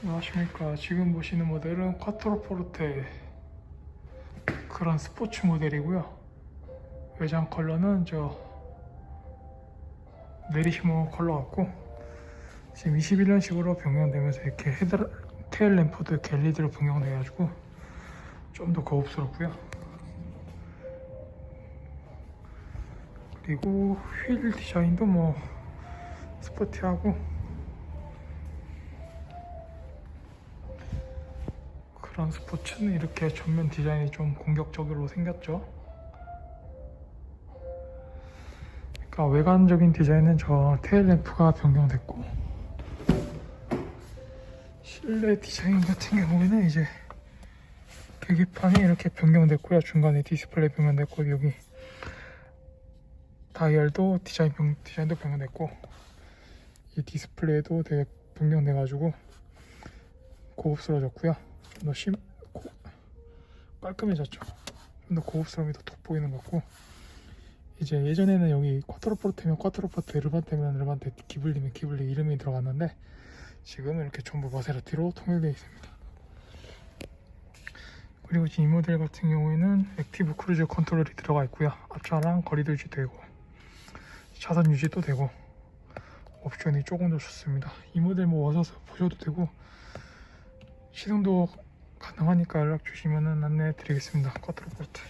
안녕하십니까. 지금 보시는 모델은 쿼트로포르테 그런 스포츠 모델이고요. 외장 컬러는 저 내리시모 컬러 같고 지금 21년식으로 변경되면서 이렇게 헤드 테일 램프도 LED로 변경돼가지고 좀더 고급스럽고요. 그리고 휠 디자인도 뭐 스포티하고 그런 스포츠는 이렇게 전면 디자인이 좀 공격적으로 생겼죠. 그러니까 외관적인 디자인은 저 테일 램프가 변경됐고 실내 디자인 같은 경우에는 이제 계기판이 이렇게 변경됐고요. 중간에 디스플레이 변경됐고 여기 다이얼도 디자인 변, 디자인도 변경됐고 이 디스플레이도 되게 변경돼가지고 고급스러워졌고요. 좀 더 심, 고, 깔끔해졌죠. 좀 더 고급스러움이 더 돋보이는 것 같고 이제 예전에는 여기 쿼트로포르테면 쿼트로포르테, 르반테면 르반테, 기블리면 기블리 이름이 들어갔는데 지금은 이렇게 전부 마세라티로 통일되어 있습니다. 그리고 지금 이 모델 같은 경우에는 액티브 크루즈 컨트롤이 들어가 있고요. 앞차랑 거리도 유지되고 차선 유지도 되고 옵션이 조금 더 좋습니다. 이 모델 뭐 와서 보셔도 되고 시승도 가능하니까 연락 주시면 안내해 드리겠습니다. 쿼트로포르테